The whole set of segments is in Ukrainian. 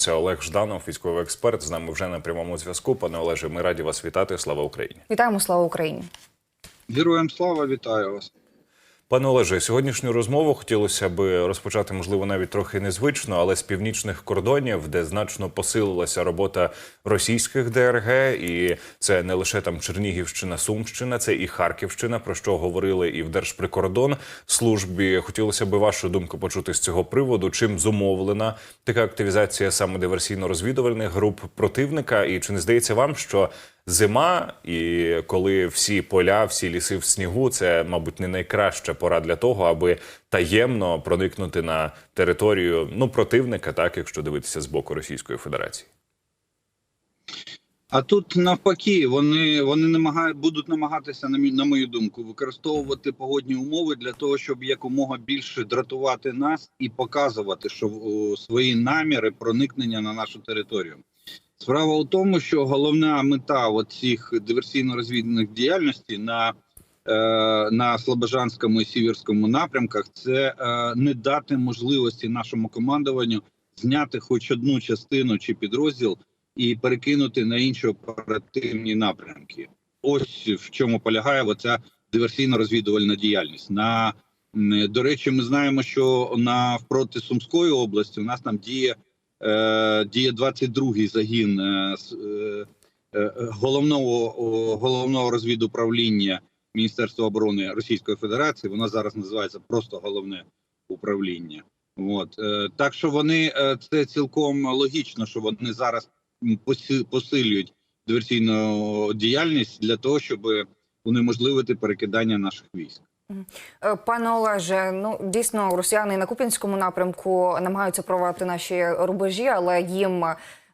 Це Олег Жданов, військовий експерт. З нами вже на прямому зв'язку. Пане Олеже, ми раді вас вітати. Слава Україні. Вітаємо, слава Україні. Героям слава, вітаю вас. Пане Олеже, сьогоднішню розмову хотілося би розпочати, можливо, навіть трохи незвично, але з північних кордонів, де значно посилилася робота російських ДРГ, і це не лише там Чернігівщина, Сумщина, це і Харківщина, про що говорили і в Держприкордон службі. Хотілося би вашу думку почути з цього приводу. Чим зумовлена така активізація саме диверсійно-розвідувальних груп противника? І чи не здається вам, що Зима, і коли всі поля, всі ліси в снігу, це, мабуть, не найкраща пора для того, аби таємно проникнути на територію ну противника, так якщо дивитися з боку Російської Федерації. А тут навпаки, вони вони намагають будуть намагатися, на мій- на мою думку, використовувати погодні умови для того, щоб якомога більше дратувати нас і показувати, що о, свої наміри проникнення на нашу територію. Справа у тому, що головна мета цих диверсійно-розвідувальних діяльностей на, е, на Слобожанському і Сіверському напрямках це е, не дати можливості нашому командуванню зняти хоч одну частину чи підрозділ і перекинути на інші оперативні напрямки. Ось в чому полягає оця диверсійно-розвідувальна діяльність. На до речі, ми знаємо, що навпроти Сумської області у нас там діє діє 22-й загін е, е, е, головного головного розвідуправління Міністерства оборони Російської Федерації. Вона зараз називається просто головне управління. От е, так, що вони е, це цілком логічно, що вони зараз посилюють диверсійну діяльність для того, щоб унеможливити перекидання наших військ. Е, Пане Олеже, ну дійсно росіяни на Куп'янському напрямку намагаються провати наші рубежі, але їм,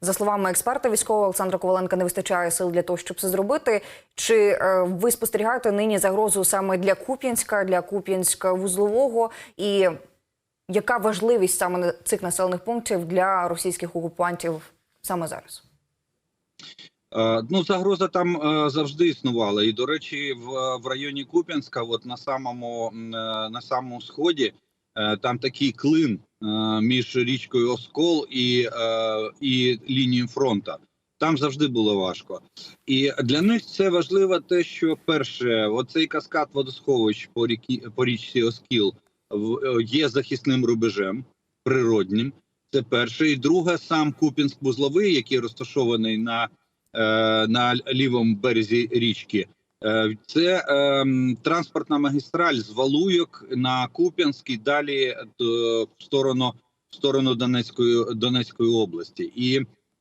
за словами експерта військового Олександра Коваленка, не вистачає сил для того, щоб це зробити. Чи е, ви спостерігаєте нині загрозу саме для Куп'янська, для Куп'янська вузлового? І яка важливість саме цих населених пунктів для російських окупантів саме зараз? Е, Ну, загроза там е, завжди існувала. І, до речі, в, в районі Куп'янська, от на самому е, на самому сході, там такий клин між річкою Оскол і, і лінією фронту. Там завжди було важко. І для них це важливо те, що перше, оцей каскад водосховищ по рікі по річці Оскіл є захисним рубежем природнім. Це перше. І друге, сам Куп'янськ вузловий, який розташований на на лівому березі річки. Е, Це ем, транспортна магістраль з Валуйок на Куп'янськ і далі е, в сторону в сторону Донецької Донецької області. І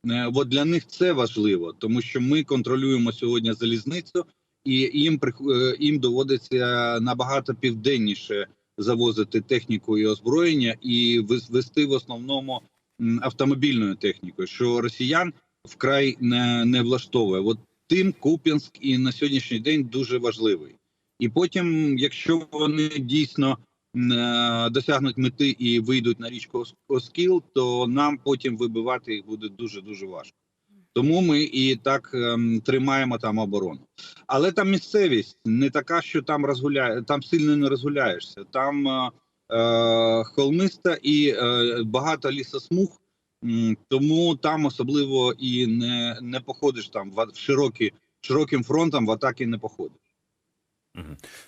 е, от для них це важливо, тому що ми контролюємо сьогодні залізницю, і їм е, їм доводиться набагато південніше завозити техніку і озброєння і вести в основному автомобільною технікою, що росіян вкрай не, не влаштовує. От тим Куп'янськ і на сьогоднішній день дуже важливий. І потім, якщо вони дійсно е, досягнуть мети і вийдуть на річку Ос- Оскіл, то нам потім вибивати їх буде дуже дуже важко. Тому ми і так ем, тримаємо там оборону. Але там місцевість не така, що там розгуляє, там сильно не розгуляєшся. Там е, е, холмиста і е, багато лісосмуг. Тому там особливо і не, не походиш там в широкі, широким фронтом в атаки не походиш.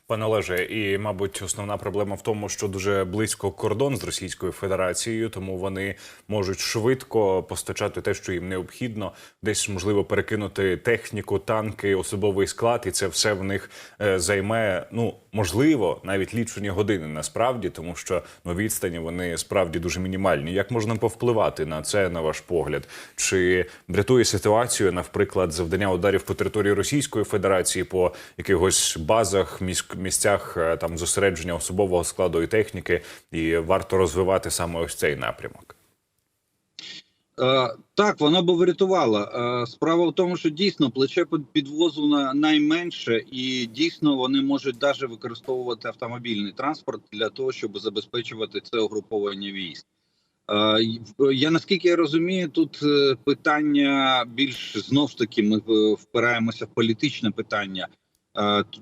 Пане Олеже, і мабуть, основна проблема в тому, що дуже близько кордон з Російською Федерацією, тому вони можуть швидко постачати те, що їм необхідно, десь можливо перекинути техніку, танки, особовий склад, і це все в них е, займе. Ну можливо, навіть лічені години насправді, тому що ну відстані вони справді дуже мінімальні. Як можна повпливати на це, на ваш погляд? Чи врятує ситуацію, наприклад, завдання ударів по території Російської Федерації по якихось базах, міськ- місцях е, там зосередження особового складу і техніки, і варто розвивати саме ось цей напрямок. Е, так, воно би врятувало. Е, справа в тому, що дійсно плече під- підвозу на найменше, і дійсно вони можуть навіть використовувати автомобільний транспорт для того, щоб забезпечувати це угруповання військ. Я наскільки я розумію, тут питання більш знов ж таки ми впираємося в політичне питання.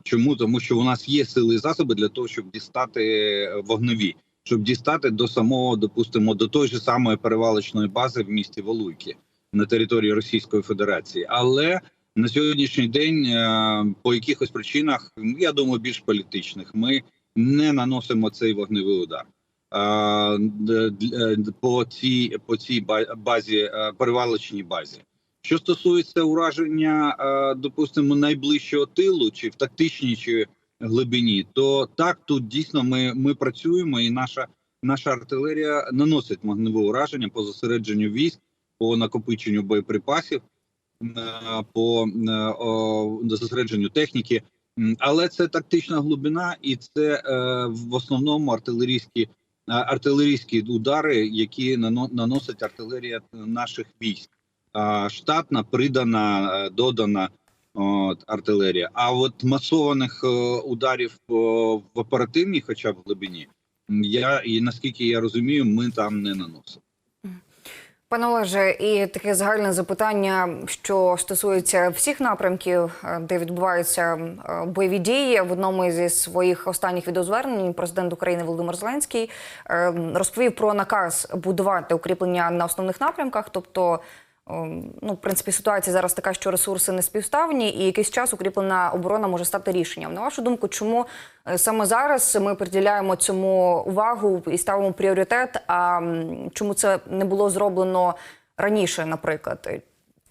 Чому тому, що у нас є сили і засоби для того, щоб дістати е, вогневі щоб дістати до самого, допустимо, до той же самої перевалочної бази в місті Валуйки на території Російської Федерації. Але на сьогоднішній день е, по якихось причинах, я думаю, більш політичних, ми не наносимо цей вогневий удар. Е, По цій по цій базі перевалочній базі. Що стосується ураження, е, допустимо, найближчого тилу чи в тактичній чи глибині, то так тут дійсно ми, ми працюємо, і наша наша артилерія наносить вогневе ураження по зосередженню військ, по накопиченню боєприпасів, е, по е, зосередженню техніки. Але це тактична глибина, і це в основному артилерійські артилерійські удари, які нано- наносить артилерія наших військ. Штатна, придана, е, додана от, артилерія. А от масованих е, ударів е, в оперативній, хоча б глибині, я і наскільки я розумію, ми там не наносимо. Пане Олеже, і таке загальне запитання, що стосується всіх напрямків, де відбуваються бойові дії. В одному зі своїх останніх відеозвернень президент України Володимир Зеленський е, розповів про наказ будувати укріплення на основних напрямках, тобто. Е, Ну, в принципі, ситуація зараз така, що ресурси не співставні, і якийсь час укріплена оборона може стати рішенням. На вашу думку, чому е, саме зараз ми приділяємо цьому увагу і ставимо пріоритет? А чому це не було зроблено раніше, наприклад?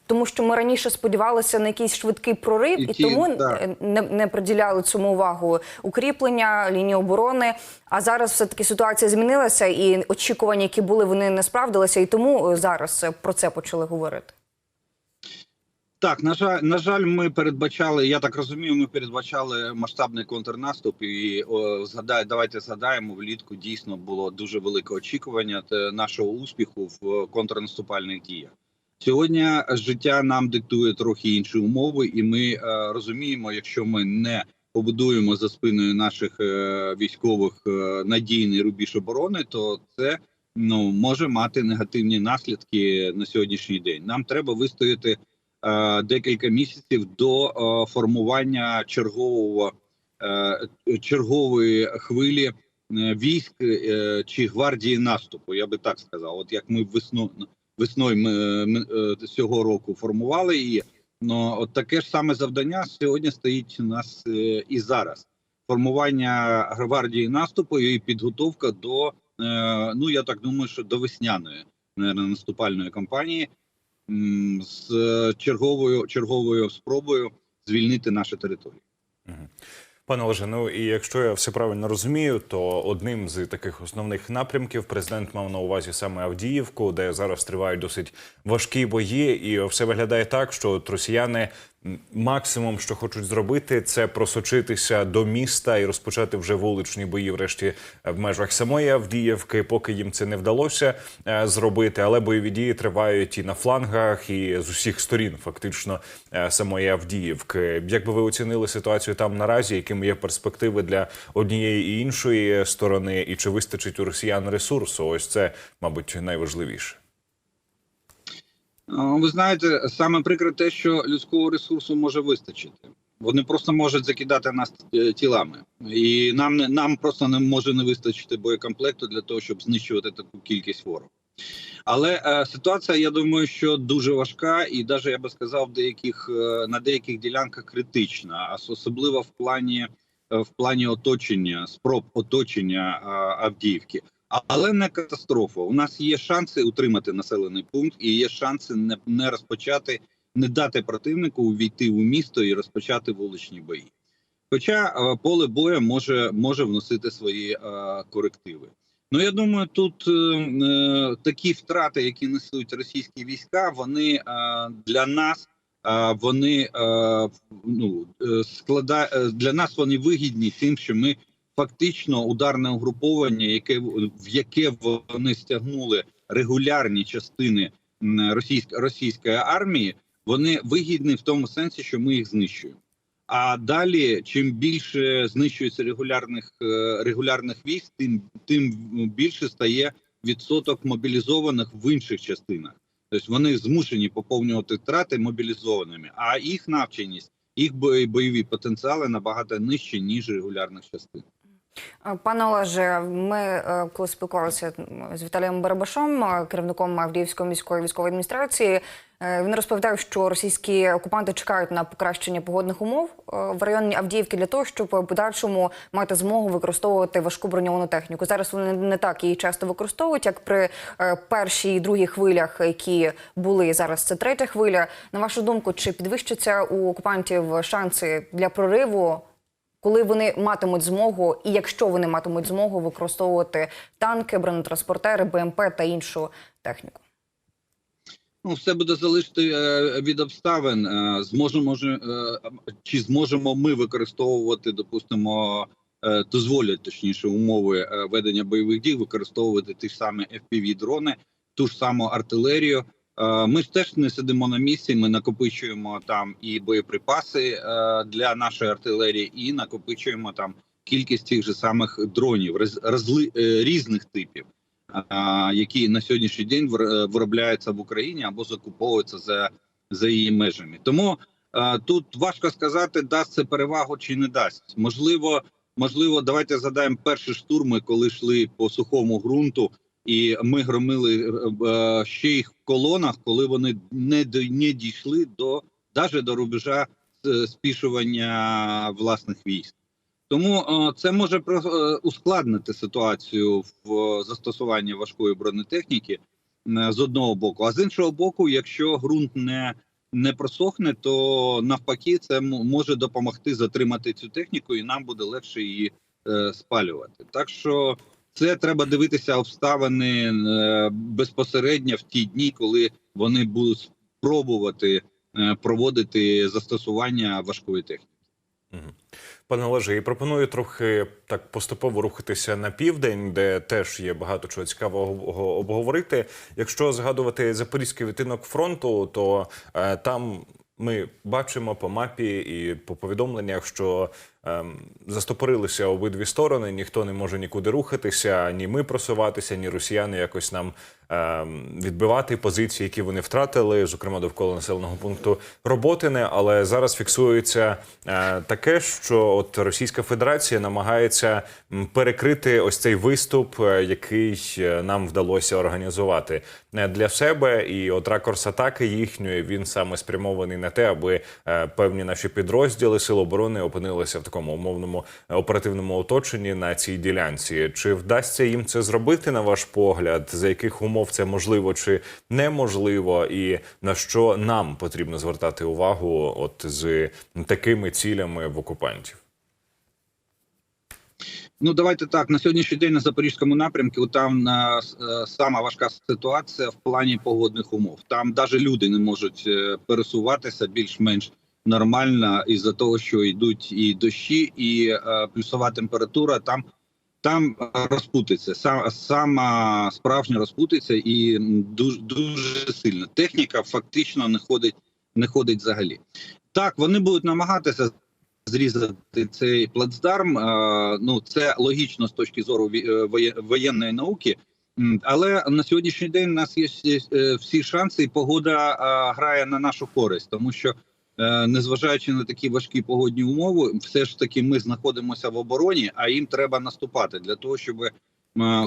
Тому що ми раніше сподівалися на якийсь швидкий прорив, і Які, тому е, не, не приділяли цьому увагу укріплення лінії оборони. А зараз все таки ситуація змінилася, і очікування, які були, вони не справдилися, і тому е, зараз е, про це почали говорити. Так, на жаль, на жаль, ми передбачали. Я так розумію, ми передбачали масштабний контрнаступ. І о, згадай, давайте згадаємо. Влітку дійсно було дуже велике очікування нашого успіху в контрнаступальних діях. Сьогодні життя нам диктує трохи інші умови, і ми е, розуміємо, якщо ми не побудуємо за спиною наших е, військових е, надійний рубіж оборони, то це ну може мати негативні наслідки на сьогоднішній день. Нам треба вистояти декілька місяців до формування чергового чергової хвилі військ чи гвардії наступу. Я би так сказав. От як ми весну весною ми, ми, е, цього року формували її. Ну от таке ж саме завдання сьогодні стоїть у нас е, і зараз. Формування гвардії наступу і підготовка до е, ну я так думаю, що до весняної наверное, наступальної кампанії з е, черговою черговою спробою звільнити наші території. Пане Олеже, ну і якщо я все правильно розумію, то одним з таких основних напрямків президент мав на увазі саме Авдіївку, де зараз тривають досить важкі бої, і все виглядає так, що от росіяни максимум, що хочуть зробити, це просочитися до міста і розпочати вже вуличні бої, врешті в межах самої Авдіївки, поки їм це не вдалося е, зробити. Але бойові дії тривають і на флангах, і з усіх сторін, фактично, е, самої Авдіївки. Як би ви оцінили ситуацію там наразі? Якими є перспективи для однієї і іншої сторони, і чи вистачить у росіян ресурсу? Ось це, мабуть, найважливіше. Ви знаєте, саме прикре те, що людського ресурсу може вистачити. Вони просто можуть закидати нас е, тілами, і нам не нам просто не може не вистачити боєкомплекту для того, щоб знищувати таку кількість ворог. Але е, ситуація, я думаю, що дуже важка, і навіть я би сказав, деяких е, на деяких ділянках критична, особливо в плані е, в плані оточення, спроб оточення е, Авдіївки. Але не катастрофа. У нас є шанси утримати населений пункт, і є шанси не, не розпочати, не дати противнику увійти у місто і розпочати вуличні бої. Хоча е, поле бою може, може вносити свої е, корективи. Ну я думаю, тут е, е, такі втрати, які несуть російські війська, вони е, для нас е, вони е, ну склада е, для нас вони вигідні тим, що ми фактично ударне угруповання, яке в яке вони стягнули регулярні частини м, російської армії, вони вигідні в тому сенсі, що ми їх знищуємо. А далі, чим більше знищується регулярних е, регулярних військ, тим тим більше стає відсоток мобілізованих в інших частинах. Тобто вони змушені поповнювати втрати мобілізованими, а їх навченість, їх бойові потенціали набагато нижчі ніж регулярних частин. Е, Пане Олеже, ми е, коли спілкувалися з Віталієм Барабашом, е, керівником Авдіївської міської військової адміністрації, він розповідав, що російські окупанти чекають на покращення погодних умов в районі Авдіївки для того, щоб подальшому мати змогу використовувати важку броньовану техніку. Зараз вони не так її часто використовують, як при першій і другій хвилях, які були зараз. Це третя хвиля. На вашу думку, чи підвищаться у окупантів шанси для прориву? Коли вони матимуть змогу, і якщо вони матимуть змогу використовувати танки, бронетранспортери, БМП та іншу техніку. Ну, все буде залежати е, від обставин. Е, Зможемо може, е, чи зможемо ми використовувати, допустимо, дозволять точніше умови ведення бойових дій, використовувати ті ж самі fpv дрони, ту ж саму артилерію. Е, Ми ж теж не сидимо на місці. Ми накопичуємо там і боєприпаси е, для нашої артилерії, і накопичуємо там кількість тих же самих дронів роз- розли- е, різних типів які на сьогоднішній день вир- виробляються в Україні або закуповуються за, за її межами. Тому тут важко сказати, дасть це перевагу чи не дасть. Можливо, можливо, давайте згадаємо перші штурми, коли йшли по сухому ґрунту, і ми громили е, е, ще їх в колонах, коли вони не до не дійшли до навіть до рубежа е, спішування власних військ. Тому це може ускладнити ситуацію в застосуванні важкої бронетехніки з одного боку. А з іншого боку, якщо ґрунт не, не просохне, то навпаки, це може допомогти затримати цю техніку, і нам буде легше її спалювати. Так що це треба дивитися обставини е, безпосередньо в ті дні, коли вони будуть спробувати е, проводити застосування важкої техніки. Пане Олеже, і пропоную трохи так поступово рухатися на південь, де теж є багато чого цікавого обговорити. Якщо згадувати запорізький відтинок фронту, то е, там ми бачимо по мапі і по повідомленнях, що застопорилися обидві сторони. Ніхто не може нікуди рухатися, ні ми просуватися, ні росіяни якось нам ем, відбивати позиції, які вони втратили, зокрема довкола населеного пункту Роботине. Але зараз фіксується е, таке, що от Російська Федерація намагається перекрити ось цей виступ, е, який е, нам вдалося організувати для себе. І от ракурс атаки їхньої він саме спрямований на те, аби певні наші підрозділи Сил оборони опинилися в такому умовному оперативному оточенні на цій ділянці. Чи вдасться їм це зробити на ваш погляд? За яких умов це можливо чи неможливо, і на що нам потрібно звертати увагу, от з такими цілями в окупантів? Ну давайте так на сьогоднішній день на запорізькому напрямку там е, е, сама важка ситуація в плані погодних умов. Там навіть люди не можуть е, пересуватися більш-менш нормально із-за того, що йдуть і дощі, і е, плюсова температура. Там там розпутиться сам сама справжня розпутиться і дуже дуже сильно. Техніка фактично не ходить, не ходить взагалі. Так, вони будуть намагатися зрізати цей плацдарм. е, Ну це логічно з точки зору е, воєнної науки. Але на сьогоднішній день у нас є всі- е, шанси, і погода грає на нашу користь, тому що незважаючи на такі важкі погодні умови, все ж таки ми знаходимося в обороні, а їм треба наступати для того, щоб е,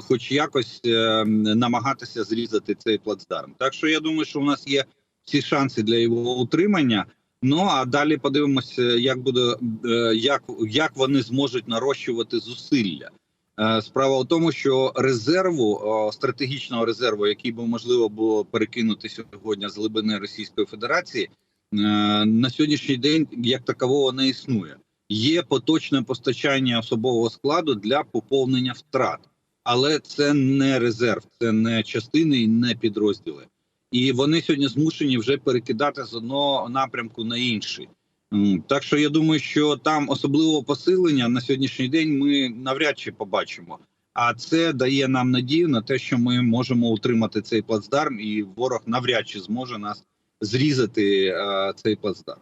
хоч якось е, намагатися зрізати цей плацдарм. Так що я думаю, що у нас є всі шанси для його утримання. Ну а далі подивимося, як буде е, як, як вони зможуть нарощувати зусилля. Е, Справа в тому, що резерву стратегічного резерву, який би можливо було перекинути сьогодні з глибини Російської Федерації, е, на сьогоднішній день як такового не існує. Є поточне постачання особового складу для поповнення втрат, але це не резерв, це не частини і не підрозділи і вони сьогодні змушені вже перекидати з одного напрямку на інший. Так що я думаю, що там особливого посилення на сьогоднішній день ми навряд чи побачимо. А це дає нам надію на те, що ми можемо утримати цей плацдарм, і ворог навряд чи зможе нас зрізати е, цей плацдарм.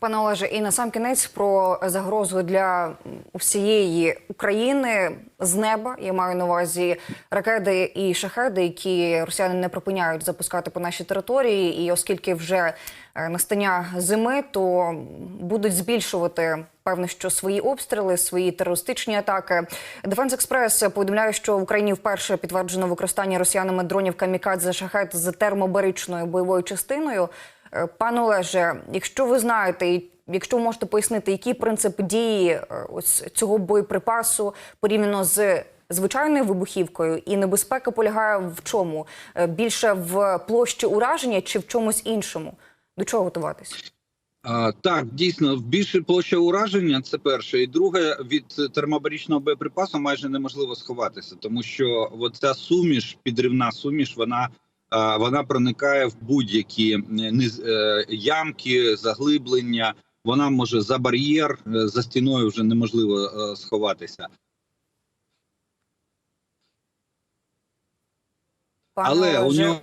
Пане Олеже, і на сам кінець про загрозу для всієї України з неба. Я маю на увазі ракети і шахеди, які росіяни не припиняють запускати по нашій території. І оскільки вже е, настання зими, то будуть збільшувати певно, що свої обстріли, свої терористичні атаки. Дефенс Експрес повідомляє, що в Україні вперше підтверджено використання росіянами дронів камікадзе шахет з термобаричною бойовою частиною. Е, Пане Олеже, якщо ви знаєте, якщо ви можете пояснити, який принцип дії е, ось цього боєприпасу порівняно з звичайною вибухівкою, і небезпека полягає в чому? Е, Більше в площі ураження чи в чомусь іншому? До чого готуватись? А, так, дійсно, більше площа ураження це перше. І друге, від термобарічного боєприпасу майже неможливо сховатися, тому що ця суміш, підривна суміш, вона, вона проникає в будь-які е, ямки, заглиблення. Вона може за бар'єр, е, за стіною вже неможливо е, сховатися. Пане Але у нього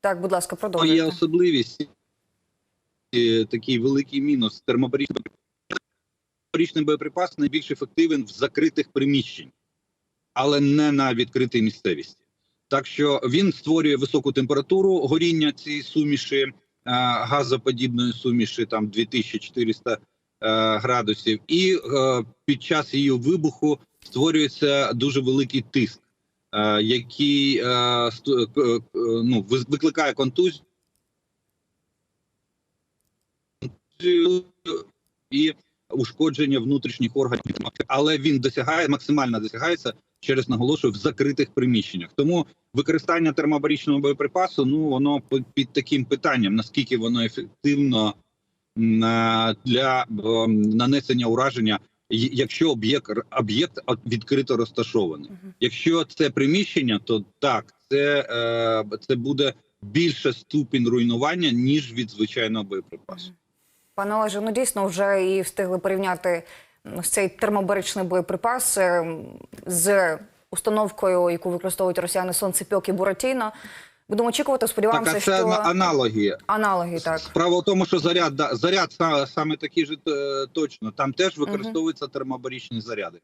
так, будь ласка, є особливість такий великий мінус. Термобарічний термобарічний боєприпас найбільш ефективен в закритих приміщеннях, але не на відкритій місцевості. Так що він створює високу температуру горіння цієї суміші, е, газоподібної суміші, там 2400 е, градусів, і е, під час її вибуху створюється дуже великий тиск, який ну, викликає контузію. І ушкодження внутрішніх органів, але він досягає максимально досягається через наголошую в закритих приміщеннях. Тому використання термобарічного боєприпасу ну воно під таким питанням, наскільки воно ефективно для нанесення ураження, якщо об'єкт об'єкт відкрито розташований. Якщо це приміщення, то так, це, е, це буде більше ступінь руйнування ніж від звичайного боєприпасу. Пане Олеже, ну дійсно вже і встигли порівняти ось цей термобаричний боєприпас е, з установкою, яку використовують росіяни сонцепьок і Буратіно. Будемо очікувати, Так, сподіваємося, а це що на- аналоги. аналоги так. Справа в тому, що заряд да, заряд са- саме такий же е, точно. Там теж використовуються термобарічні заряди.